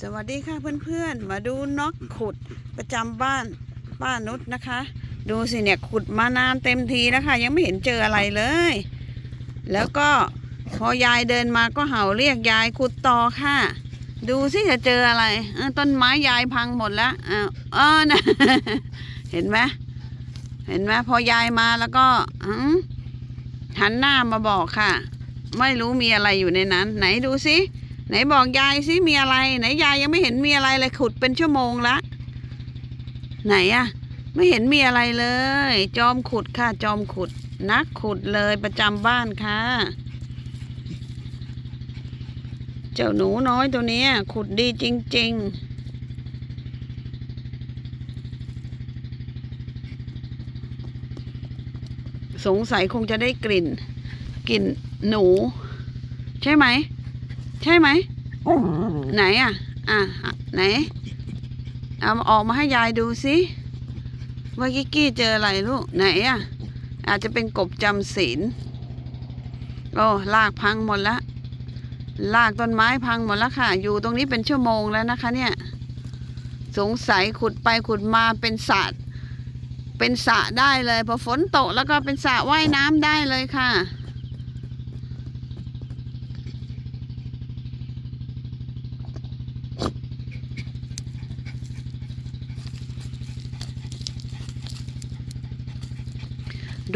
สวัสดีค่ะเพื่อนๆ มาดูนกขุดประจำบ้านป้านุชนะคะ ดูสิเนี่ยขุดมานานเต็มทีแล้วค่ะ ยังไม่เห็นเจออะไรเลย แล้วก็พอยายเดินมาก็เห่าเรียกยายขุดต่อค่ะ ดูสิจะเจออะไรต้นไม้ยายพังหมดแล้วอ้าวเออนะเห็นไหมเห็นไหมพอยายมาแล้วก็หันหน้ามาบอกค่ะ ไม่รู้มีอะไรอยู่ในนั้น ไหนดูสิ ไหนบอกยายสิมีอะไร ไหนยายยังไม่เห็นมีอะไรเลยขุดเป็นชั่วโมงละไหนอะไม่เห็นมีอะไรเลย จอมขุดค่ะจอมขุด นักขุดเลยประจำบ้านค่ะ เจ้าหนูน้อยตัวนี้ขุดดีจริง ๆสงสัยคงจะได้กลิ่น กลิ่นหนู ใช่ไหม ใช่ไหมไหนอะ อะไหน เอาออกมาให้ยายดูสิว่ากิกกี้เจออะไรลูก ไหนอะ อาจจะเป็นกบจำศีลโอ้ลากพังหมดละลากต้นไม้พังหมดแล้วค่ะ อยู่ตรงนี้เป็นชั่วโมงแล้วนะคะ เนี่ย สงสัยขุดไปขุดมาเป็นสระเป็นสระได้เลยพอฝนตกแล้วก็เป็นสระว่ายน้ำได้เลยค่ะ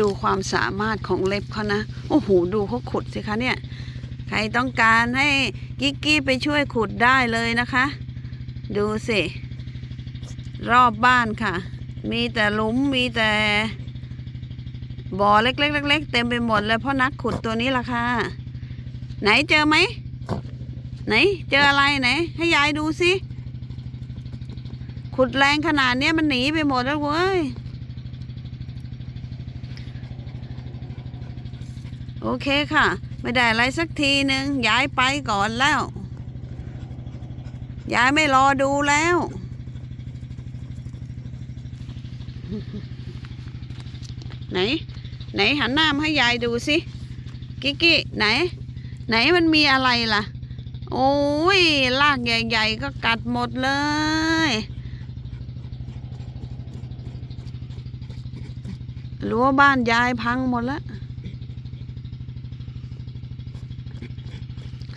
ดูความสามารถของเล็บเขานะ โอ้โห ดูเขาขุดสิคะเนี่ย ใครต้องการให้กิกกี้ไปช่วยขุดได้เลยนะคะ ดูสิ รอบบ้านค่ะ มีแต่หลุมมีแต่บ่อเล็กๆเล็กๆเต็มไปหมดเลยเพราะนักขุดตัวนี้ล่ะค่ะ ไหนเจอไหม ไหน เจออะไรไหน ให้ยายดูสิ ขุดแรงขนาดเนี้ยมันหนีไปหมดแล้วเว้ย โอเคค่ะ ไม่ได้อะไรสักทีหนึ่งย้ายไปก่อนแล้ว ย้ายไม่รอดูแล้ว ไหน ไหนหันหน้ามาให้ยายดูสิกิกกี้ไหน ไหนมันมีอะไรล่ะ โอ้ยลากใหญ่ ๆ ก็กัดหมดเลยรั้วบ้านยายพังหมดแล้ว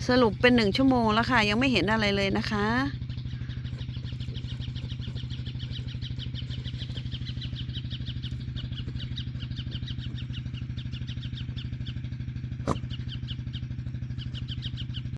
สรุปเป็นหนึ่งชั่วโมงแล้วค่ะ ยังไม่เห็นอะไรเลยนะคะ